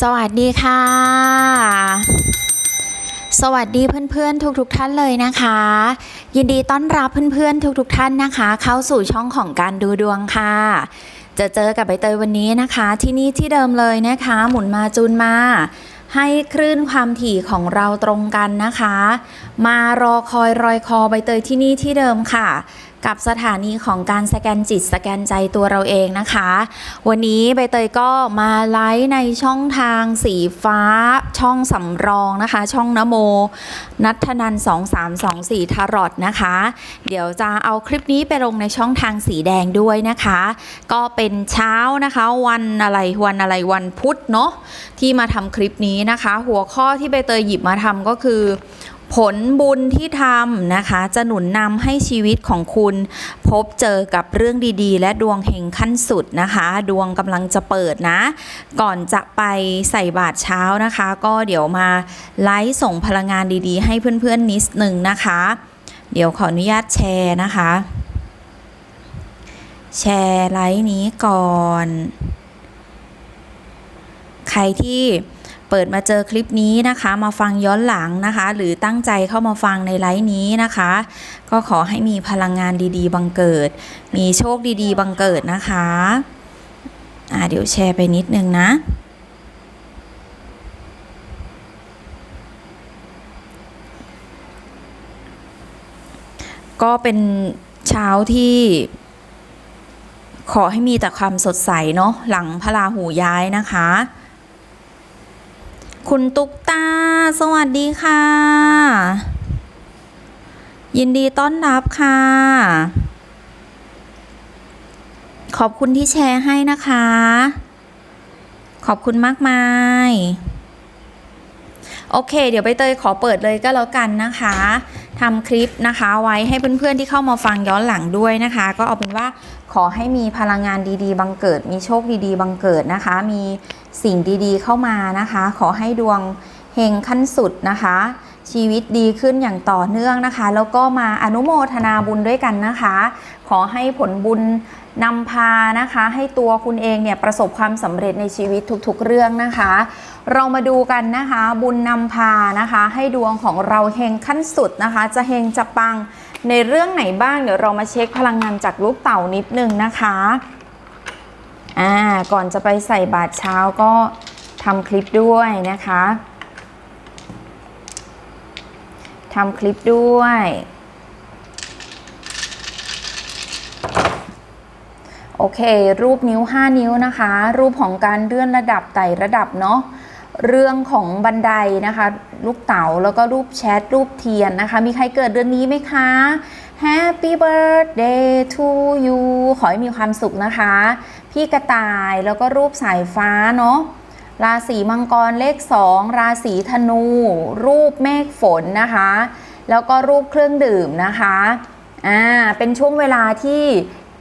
สวัสดีค่ะ สวัสดีเพื่อนๆทุกๆท่านเลยนะคะ ยินดีต้อนรับเพื่อนๆทุกๆท่านนะคะ เข้าสู่ช่องของการดูดวงค่ะ จะเจอกับใบเตยวันนี้นะคะ ที่นี่ที่เดิมเลยนะคะ หมุนมาจูนมา ให้คลื่นความถี่ของเราตรงกันนะคะ มารอคอยรอยคอใบเตยที่นี่ที่เดิมค่ะ กับสถานีของการสแกนจิตสแกนใจตัวเราเองนะคะ วันนี้ใบเตยก็มาไลฟ์ในช่องทางสีฟ้าช่องสำรองนะคะ ช่องนโม นัทธนัน2324ทารอตนะคะ เดี๋ยวจะเอาคลิปนี้ไปลงในช่องทางสีแดงด้วยนะคะ ก็เป็นเช้านะคะวันอะไรวันอะไรวันพุธเนาะที่มาทำคลิปนี้นะคะ หัวข้อที่ใบเตยหยิบมาทำก็คือ ผลบุญที่ทำนะคะ จะหนุนนำให้ชีวิตของคุณพบเจอกับเรื่องดีๆ และดวงเฮงขั้นสุดนะคะ ดวงกำลังจะเปิดนะ ก่อนจะไปใส่บาตรเช้านะคะ ก็เดี๋ยวมาไลฟ์ส่งพลังงานดีๆ ให้เพื่อนๆนิดหนึ่งนะคะ เดี๋ยวขออนุญาตแชร์นะคะ แชร์ไลฟ์นี้ก่อน ใครที่ เปิดมาเจอคลิปนี้นะคะ มาฟังย้อนหลังนะคะ หรือตั้งใจเข้ามาฟังในไลฟ์นี้นะคะ ก็ขอให้มีพลังงานดีๆ บังเกิด มีโชคดีๆ บังเกิดนะคะอ่าเดี๋ยวแชร์ไปนิดนึงนะก็เป็นเช้าที่ขอให้มีแต่ความสดใสเนาะหลังพระราหูย้ายนะคะ คุณตุ๊กตา สวัสดีค่ะ ยินดีต้อนรับค่ะ ขอบคุณที่แชร์ให้นะคะ ขอบคุณมากมาย โอเค เดี๋ยวใบเตยขอเปิดเลยก็แล้วกันนะคะทำคลิปนะคะไว้ให้เพื่อนๆที่เข้ามาฟังย้อนหลังด้วยนะคะ ก็เอาเป็นว่าขอให้มีพลังงานดีๆ บังเกิด มีโชคดีๆ บังเกิดนะคะ มี สิ่งดีๆเข้ามานะคะ ขอให้ดวงเฮงขั้นสุดนะคะ ชีวิตดีขึ้นอย่างต่อเนื่องนะคะ แล้วก็มาอนุโมทนาบุญด้วยกันนะคะ ขอให้ผลบุญนำพานะคะ ให้ตัวคุณเองเนี่ยประสบความสำเร็จในชีวิตทุกๆเรื่องนะคะ เรามาดูกันนะคะ บุญนำพานะคะ ให้ดวงของเราเฮงขั้นสุดนะคะ จะเฮงจะปังในเรื่องไหนบ้างเดี๋ยวเรามาเช็คพลังงานจากลูกเต่านิดนึงนะคะ อ่าก่อนจะไปใส่บาตรเช้าก็ทำคลิปด้วยนะคะทำคลิปด้วย โอเค รูปนิ้ว 5 นิ้วนะคะ รูปของการเลื่อนระดับไต่ระดับเนาะเรื่องของบันไดนะคะ ลูกเต๋าแล้วก็รูปแชท รูปเทียนนะคะ มีใครเกิดเดือนนี้ไหมคะ Happy birthday to you ขอให้มีความสุขนะคะ พี่กระต่ายแล้วก็รูปสายฟ้าเนาะราศีมังกรเลข 2 ราศีธนู รูปเมฆฝนนะคะ แล้วก็รูปเครื่องดื่มนะคะอ่าเป็นช่วงเวลาที่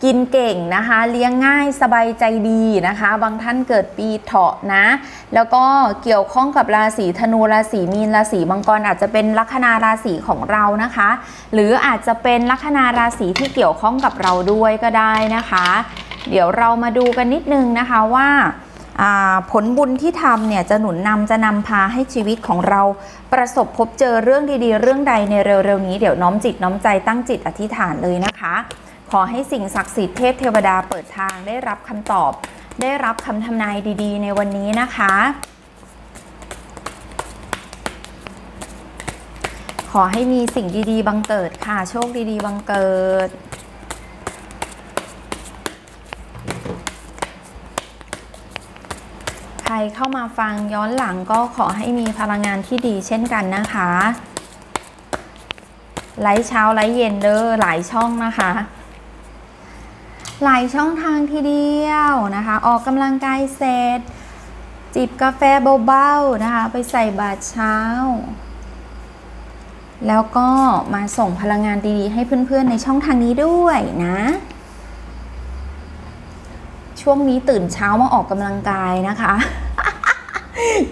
กินเก่งนะคะ เลี้ยงง่ายสบายใจดีนะคะ บางท่านเกิดปีเถาะนะ แล้วก็เกี่ยวข้องกับราศีธนูราศีมีนราศีมังกรอาจจะเป็นลัคนาราศีของเรานะคะ หรืออาจจะเป็นลัคนาราศีที่เกี่ยวข้องกับเราด้วยก็ได้นะคะ เดี๋ยวเรามาดูกันนิดนึงนะคะว่าผลบุญที่ทำเนี่ยจะหนุนนำจะนำพาให้ชีวิตของเราประสบพบเจอเรื่องดีๆ เรื่องใดในเร็วๆนี้เดี๋ยวน้อมจิตน้อมใจตั้งจิตอธิษฐานเลยนะคะ ขอให้สิ่งศักดิ์สิทธิ์เทพเทวดาเปิดทางได้รับคำตอบ ได้รับคำทำนายดีๆ ในวันนี้นะคะ ขอให้มีสิ่งดีๆ บังเกิดค่ะโชคดีๆ บังเกิด ใค รเข้ามาฟังย้อนหลังก็ขอให้มีพลังงานที่ดีเช่นกันนะคะ ไลฟ์เช้าไลฟ์เย็นเด้อหลายช่องนะคะ หลายช่องทางทีเดียวนะคะ ออกกำลังกายเสร็จจิบกาแฟเบาๆนะคะ ไปใส่บาตรเช้า แล้วก็มาส่งพลังงานดีๆ ให้เพื่อนๆในช่องทางนี้ด้วยนะช่วงนี้ตื่นเช้ามาออกกำลังกายนะคะ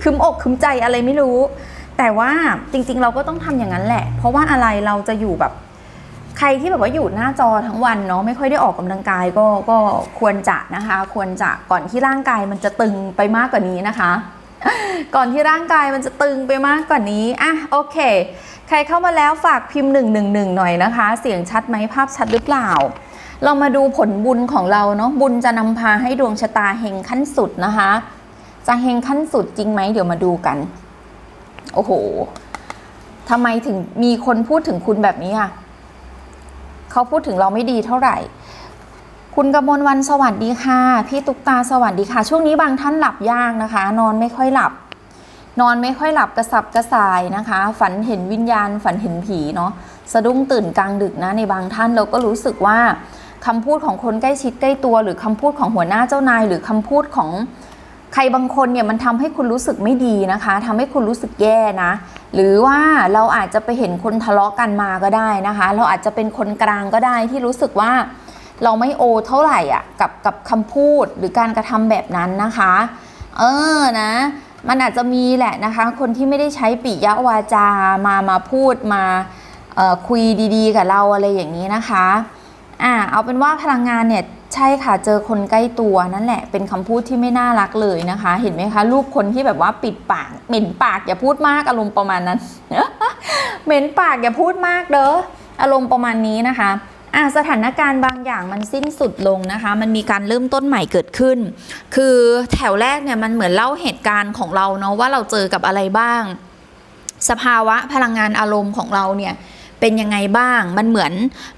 คึมอกคึมใจอะไรไม่รู้ แต่ว่าจริง ๆ เราก็ต้องทำอย่างนั้นแหละ เพราะว่าอะไรเราจะอยู่แบบ ใครที่แบบว่าอยู่หน้าจอทั้งวันเนาะไม่ค่อยได้ออกกำลังกายก็ก็ควรจะนะคะ ควรจะก่อนที่ร่างกายมันจะตึงไปมากกว่านี้นะคะ ก่อนที่ร่างกายมันจะตึงไปมากกว่านี้อะโอเค ใครเข้ามาแล้วฝากพิมพ์111หน่อยนะคะ เสียงชัดไหมภาพชัดหรือเปล่าเรามาดูผลบุญของเราเนาะบุญจะนำพาให้ดวงชะตาเฮงขั้นสุดนะคะ จะเฮงขั้นสุดจริงไหมเดี๋ยวมาดูกัน โอ้โหทำไมถึงมีคนพูดถึงคุณแบบนี้อะเขาพูดถึงเราไม่ดีเท่าไหร่ คุณกมลวันสวัสดีค่ะ พี่ตุ๊กตาสวัสดีค่ะ ช่วงนี้บางท่านหลับยากนะคะ นอนไม่ค่อยหลับ นอนไม่ค่อยหลับกระสับกระส่ายนะคะ ฝันเห็นวิญญาณ ฝันเห็นผีเนาะสะดุ้งตื่นกลางดึกนะในบางท่านเราก็รู้สึกว่าคำพูดของคนใกล้ชิดใกล้ตัว หรือคำพูดของหัวหน้าเจ้านาย หรือคำพูดของ ใครบางคนเนี่ยมันทำให้คุณรู้สึกไม่ดีนะคะทำให้คุณรู้สึกแย่นะ หรือว่าเราอาจจะไปเห็นคนทะเลาะกันมาก็ได้นะคะ เราอาจจะเป็นคนกลางก็ได้ที่รู้สึกว่าเราไม่โอเท่าไหร่อะกับกับคำพูดหรือการกระทำแบบนั้นนะคะ เออนะ มันอาจจะมีแหละนะคะ คนที่ไม่ได้ใช้ปิยวาจามามาพูดมาคุยดีๆ กับเราอะไรอย่างนี้นะคะอ่าเอาเป็นว่าพลังงานเนี่ย ใช่ค่ะเจอคนใกล้ตัวนั่นแหละ เป็นคำพูดที่ไม่น่ารักเลยนะคะ เห็นไหมคะรูปคนที่แบบว่าปิดปากเหม็นปากอย่าพูดมากอารมณ์ประมาณนั้นเหม็นปากอย่าพูดมากเด้ออารมณ์ประมาณนี้นะคะอะสถานการณ์บางอย่างมันสิ้นสุดลงนะคะ มันมีการเริ่มต้นใหม่เกิดขึ้น คือแถวแรกเนี่ยมันเหมือนเล่าเหตุการณ์ของเราเนาะว่าเราเจอกับอะไรบ้าง สภาวะพลังงานอารมณ์ของเราเนี่ย เป็นยังไงบ้าง มันเหมือน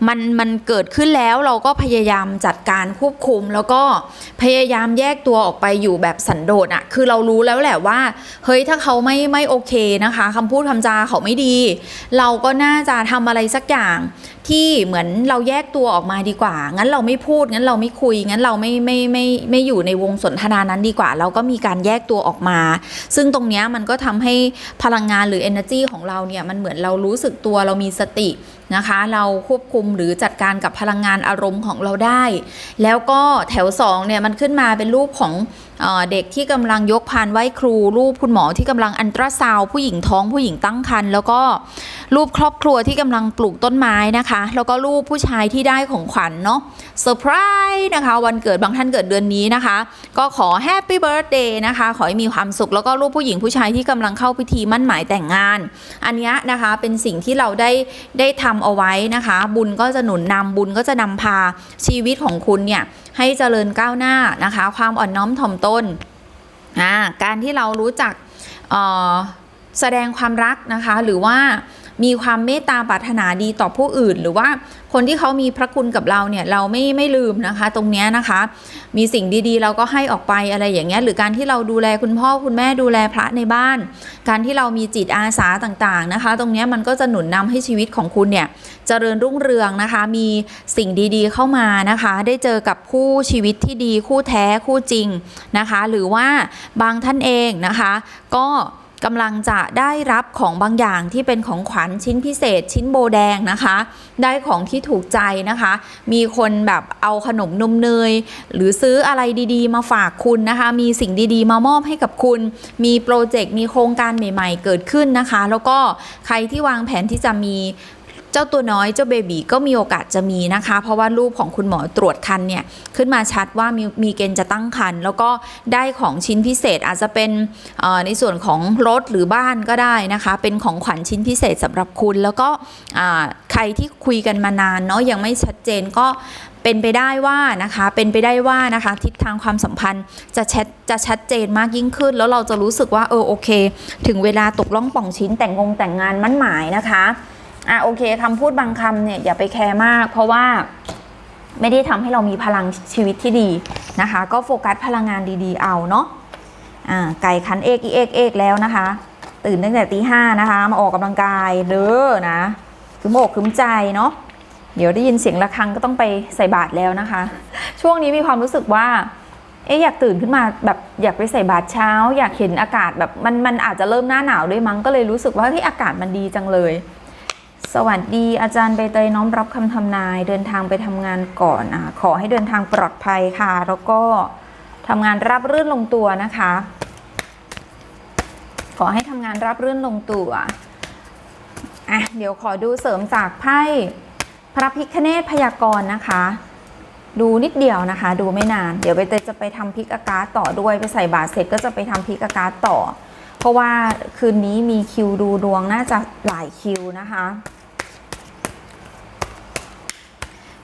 มันมันเกิดขึ้นแล้วเราก็พยายามจัดการควบคุม แล้วก็พยายามแยกตัวออกไปอยู่แบบสันโดษอะคือเรารู้แล้วแหละว่า เฮ้ยถ้าเขาไม่ไม่โอเคนะคะคำพูดคำจาเขาไม่ดี เราก็น่าจะทำอะไรสักอย่างที่เหมือนเราแยกตัวออกมาดีกว่า งั้นเราไม่พูด งั้นเราไม่คุย งั้นเราไม่ไม่ไม่ไม่อยู่ในวงสนทนานั้นดีกว่า เราก็มีการแยกตัวออกมา ซึ่งตรงเนี้ยมันก็ทำให้พลังงานหรือ energy ของเราเนี่ย มันเหมือนเรารู้สึกตัว เรามีสตินะคะ เราควบคุมหรือจัดการกับพลังงานอารมณ์ของเราได้ แล้วก็แถว2เนี่ยมันขึ้นมาเป็นรูปของเอเด็กที่กำลังยกพานไหว้ครู รูปคุณหมอที่กำลังอันตราซาวผู้หญิงท้องผู้หญิงตั้งครรภ์แล้วก็รูปครอบครัวที่กำลังปลูกต้นไม้นะคะ แล้วก็รูปผู้ชายที่ได้ของขวัญเนาะเซอร์ไพรส์นะคะ วันเกิดบางท่านเกิดเดือนนี้นะคะ ก็ขอแฮปปี้เบิร์ a เดย์นะคะ ขอให้มีความสุข แล้วก็รูปผู้หญิงผู้ชายที่กำลังเข้าพิธีมั่นหมายแต่งงาน อันนี้นะคะเป็นสิ่งที่เราได้ได้ทำเอาไว้นะคะ บุญก็จะหนุนนำบุญก็จะนำพาชีวิตของคุณเนี่ยให้เจริญก้าวหน้านะคะ ความอ่อนน้อมถ่อมตนการที่เรารู้จักแสดงความรักนะคะ หรือว่า มีความเมตตาปรารถนาดีต่อผู้อื่น หรือว่าคนที่เขามีพระคุณกับเราเนี่ยเราไม่ไม่ลืมนะคะ ตรงนี้นะคะ มีสิ่งดีๆ เราก็ให้ออกไปอะไรอย่างเงี้ยหรือการที่เราดูแลคุณพ่อคุณแม่ดูแลพระในบ้าน การที่เรามีจิตอาสาต่างๆนะคะ ตรงนี้มันก็จะหนุนนำให้ชีวิตของคุณเนี่ยเจริญรุ่งเรืองนะคะ มีสิ่งดีๆเข้ามานะคะ ได้เจอกับคู่ชีวิตที่ดีคู่แท้คู่จริงนะคะ หรือว่าบางท่านเองนะคะ ก็ กำลังจะได้รับของบางอย่างที่เป็นของขวัญชิ้นพิเศษ ชิ้นโบแดงนะคะ ได้ของที่ถูกใจนะคะ มีคนแบบเอาขนมนมเนย หรือซื้ออะไรดีๆ มาฝากคุณนะคะ มีสิ่งดีๆ มามอบให้กับคุณ มีโปรเจกต์มีโครงการใหม่ ๆ เกิดขึ้นนะคะ แล้วก็ใครที่วางแผนที่จะมี เจ้าตัวน้อยเจ้าเบบีก็มีโอกาสจะมีนะคะ เพราะว่ารูปของคุณหมอตรวจคันเนี่ยขึ้นมาชัดว่ามีมีเกณฑ์จะตั้งคันแล้วก็ได้ของชิ้นพิเศษอาจจะเป็นในส่วนของรถหรือบ้านก็ได้นะคะ เป็นของขวัญชิ้นพิเศษสำหรับคุณ แล้วก็ใครที่คุยกันมานานเนาะยังไม่ชัดเจนก็เป็นไปได้ว่านะคะ เป็นไปได้ว่านะคะทิศทางความสัมพันธ์จะชัดจะชัดเจนมากยิ่งขึ้น แล้วเราจะรู้สึกว่าเออโอเค ถึงเวลาตกล่องป่องชิ้นแต่งงงแต่งงานมั่นหมายนะคะ อะโอเคคำพูดบางคำเนี่ยอย่าไปแคร์มาก เพราะว่าไม่ได้ทำให้เรามีพลังชีวิตที่ดีนะคะ ก็โฟกัสพลังงานดีๆ เอาเนาะอ่าไก่คันเอกอีเอกเอกแล้วนะคะ ตื่นตั้งแต่ตีห้านะคะ มาออกกำลังกายเด้อนะคือโมกคืมใจเนาะเดี๋ยวได้ยินเสียงะระฆังก็ต้องไปใส่บาตรแล้วนะคะ ช่วงนี้มีความรู้สึกว่าเอ๊ะอยากตื่นขึ้นมาแบบอยากไปใส่บาตรเช้า อยากเห็นอากาศแบบมันมันอาจจะเริ่มหน้าหนาวด้วยมั้งก็เลยรู้สึกว่าที่อากาศมันดีจังเลย สวัสดีอาจารย์ใบเตยน้อมรับคำทำนายเดินทางไปทำงานก่อนอขอให้เดินทางปลอดภัยค่ะ แล้วก็ทำงานราบรื่นลงตัวนะคะ ขอให้ทำงานราบรื่นลงตัวอะเดี๋ยวขอดูเสริมจากไพ่พระพิคเนตพยากรณ์นะคะ ดูนิดเดียวนะคะ ดูไม่นาน เดี๋ยวใบเตยจะไปทำพิกอากาศต่อด้วยไปใส่บาตรเสร็จก็จะไปทำพิกอากาศต่อ เพราะว่าคืนนี้มีคิวดูดวงน่าจะหลายคิวนะคะ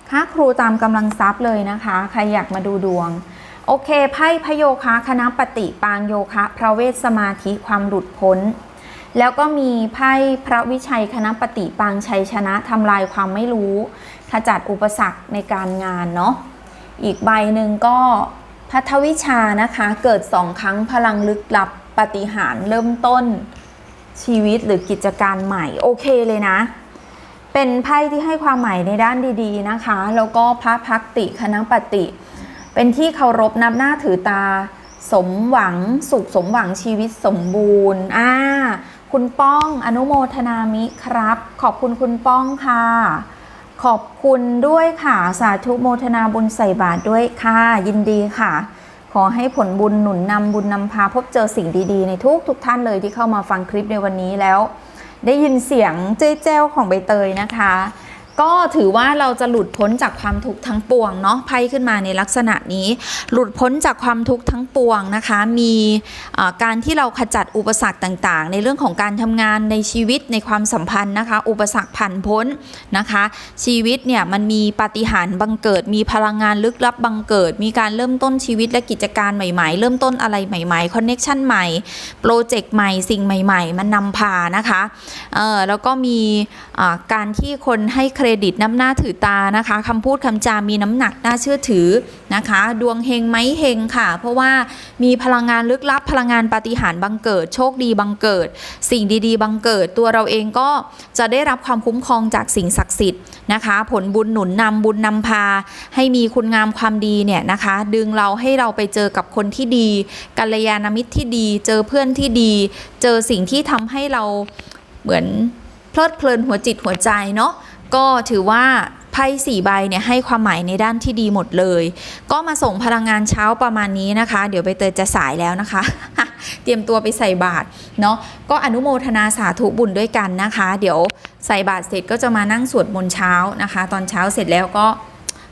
ค่าครูตามกำลังทรัพย์เลยนะคะ ใครอยากมาดูดวง โอเค ไพ่พโยคะคณะปฏิปางโยคะพระเวทสมาธิความหลุดพ้น แล้วก็มีไพ่พระวิชัยคณะปฏิปางชัยชนะทำลายความไม่รู้ ขจัดอุปสรรคในการงานเนาะอีกใบหนึ่งก็พัทวิชานะคะ เกิดสองครั้งพลังลึกลับ ปฏิหารเริ่มต้นชีวิตหรือกิจการใหม่โอเคเลยนะ เป็นไพ่ที่ให้ความหมายในด้านดีๆนะคะ แล้วก็พระพักติคณะปฏิ เป็นที่เคารพนับหน้าถือตา สมหวังสุขสมหวังชีวิตสมบูรณ์อ่าคุณป้องอนุโมทนามิครับ ขอบคุณคุณป้องค่ะ ขอบคุณด้วยค่ะ สาธุโมทนาบุญใส่บาตรด้วยค่ะ ยินดีค่ะ ขอให้ผลบุญหนุนนำบุญนำพาพบเจอสิ่งดีๆ ในทุกทุกๆท่านเลยที่เข้ามาฟังคลิปในวันนี้แล้ว ได้ยินเสียงเจ๊เจ้าของใบเตยนะคะ ก็ถือว่าเราจะหลุดพ้นจากความทุกข์ทั้งปวงเนาะไพ่ขึ้นมาในลักษณะนี้ หลุดพ้นจากความทุกข์ทั้งปวงนะคะ มีการที่เราขจัดอุปสรรคต่างๆ ในเรื่องของการทำงานในชีวิตในความสัมพันธ์นะคะ อุปสรรคผ่านพ้นนะคะ ชีวิตเนี่ยมันมีปาฏิหาริย์บังเกิด มีพลังงานลึกลับบังเกิด มีการเริ่มต้นชีวิตและกิจการใหม่ๆ เริ่มต้นอะไรใหม่ๆคอนเน็ชันใหม่โปรเจกต์ใหม่สิ่งใหม่ ๆ มันนำพานะคะเออแล้วก็มี การที่คนให้เครดิตน้ำหน้าถือตานะคะคำพูดคำจามีน้ำหนักน่าเชื่อถือนะคะ ดวงเฮงไหมเฮงค่ะ เพราะว่ามีพลังงานลึกลับพลังงานปาฏิหาริย์บังเกิด โชคดีบังเกิด สิ่งดีๆ บังเกิด ตัวเราเองก็จะได้รับความคุ้มครองจากสิ่งศักดิ์สิทธิ์นะคะ ผลบุญหนุนนำบุญนำพา ให้มีคุณงามความดีเนี่ยนะคะ ดึงเราให้เราไปเจอกับคนที่ดีกัลยาณมิตรที่ดี เจอเพื่อนที่ดี เจอสิ่งที่ทำให้เราเหมือน เพลิดเพลินหัวจิตหัวใจเนาะก็ถือว่าไพ่สี่ใบเนี่ยให้ความหมายในด้านที่ดีหมดเลย ก็มาส่งพลังงานเช้าประมาณนี้นะคะ เดี๋ยวไปเตยจะสายแล้วนะคะ เตรียมตัวไปใส่บาตรเนาะก็อนุโมทนาสาธุบุญด้วยกันนะคะ เดี๋ยวใส่บาตรเสร็จก็จะมานั่งสวดมนต์เช้านะคะ ตอนเช้าเสร็จแล้วก็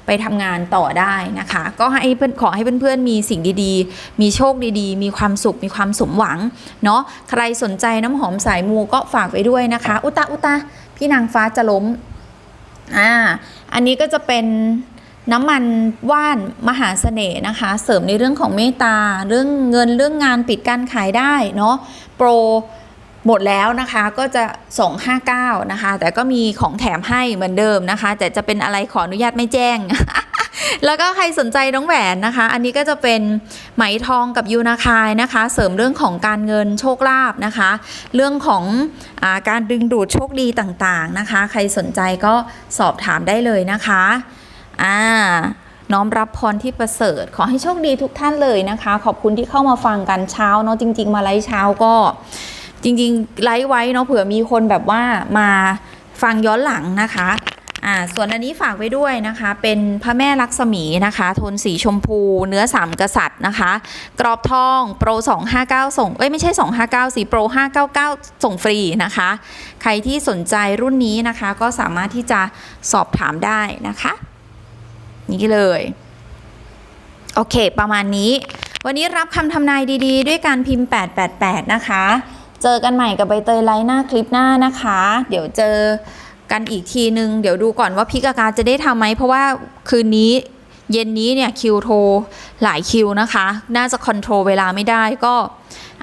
ไปทำงานต่อได้นะคะ ก็ให้เพื่อนขอให้เพื่อนๆมีสิ่งดีๆ มีโชคดีๆ มีความสุขมีความสมหวังเนาะใครสนใจน้ำหอมสายมูก็ฝากไว้ด้วยนะคะ อุตะอุตะพี่นางฟ้าจะล้มอ่าอันนี้ก็จะเป็นน้ำมันว่านมหาเสน่ห์นะคะ เสริมในเรื่องของเมตตา เรื่องเงินเรื่องงานปิดการขายได้เนาะโปร หมดแล้วนะคะก็จะ 259 นะคะ แต่ก็มีของแถมให้เหมือนเดิมนะคะ แต่จะเป็นอะไรขออนุญาตไม่แจ้ง แล้วก็ใครสนใจน้องแหวนนะคะ อันนี้ก็จะเป็นไหมทองกับยูนาคายนะคะ เสริมเรื่องของการเงินโชคลาภนะคะ เรื่องของอาการดึงดูดโชคดีต่างๆนะคะ ใครสนใจก็สอบถามได้เลยนะคะอ่าน้อมรับพรที่ประเสริฐ ขอให้โชคดีทุกท่านเลยนะคะ ขอบคุณที่เข้ามาฟังกันเช้าเนาะจริง ๆ มาไลฟ์เช้าก็ จริงๆ ไลฟ์ไว้เนาะเผื่อมีคนแบบว่ามาฟังย้อนหลังนะคะอ่าส่วนอันนี้ฝากไว้ด้วยนะคะ เป็นพระแม่ลักษมีนะคะ โทนสีชมพู เนื้อสามกษัตริย์นะคะ กรอบทองโปร 259 ส่ง เอ้ยไม่ใช่ 259สีโปร 599 ส่งฟรีนะคะ ใครที่สนใจรุ่นนี้นะคะ ก็สามารถที่จะสอบถามได้นะคะ นี่เลย โอเค ประมาณนี้ วันนี้รับคำทำนายดีๆ ด้วยการพิมพ์ 888 นะคะ เจอกันใหม่กับใบเตยไลน์หน้าคลิปหน้านะคะ เดี๋ยวเจอกันอีกทีนึง เดี๋ยวดูก่อนว่าพิกากาจะได้ทำไหม เพราะว่าคืนนี้เย็นนี้เนี่ยคิวโทรหลายคิวนะคะ น่าจะคอนโทรลเวลาไม่ได้ก็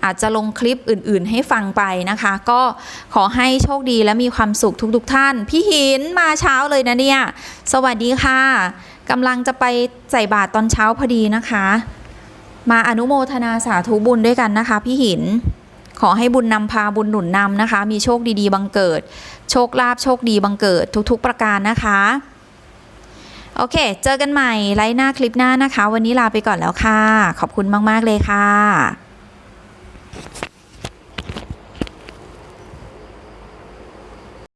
อาจจะลงคลิปอื่นๆ ให้ฟังไปนะคะ ก็ขอให้โชคดีและมีความสุขทุกๆ ท่าน พี่หินมาเช้าเลยนะเนี่ย สวัสดีค่ะกำลังจะไปใส่บาตรตอนเช้าพอดีนะคะ มาอนุโมทนาสาธุบุญด้วยกันนะคะ พี่หิน ขอให้บุญนำพาบุญหนุนนำนะคะ มีโชคดีๆบังเกิด โชคลาภโชคดีบังเกิดทุกๆประการนะคะ โอเค เจอกันใหม่ไลฟ์หน้าคลิปหน้านะคะ วันนี้ลาไปก่อนแล้วค่ะ ขอบคุณมาก ๆ เลยค่ะ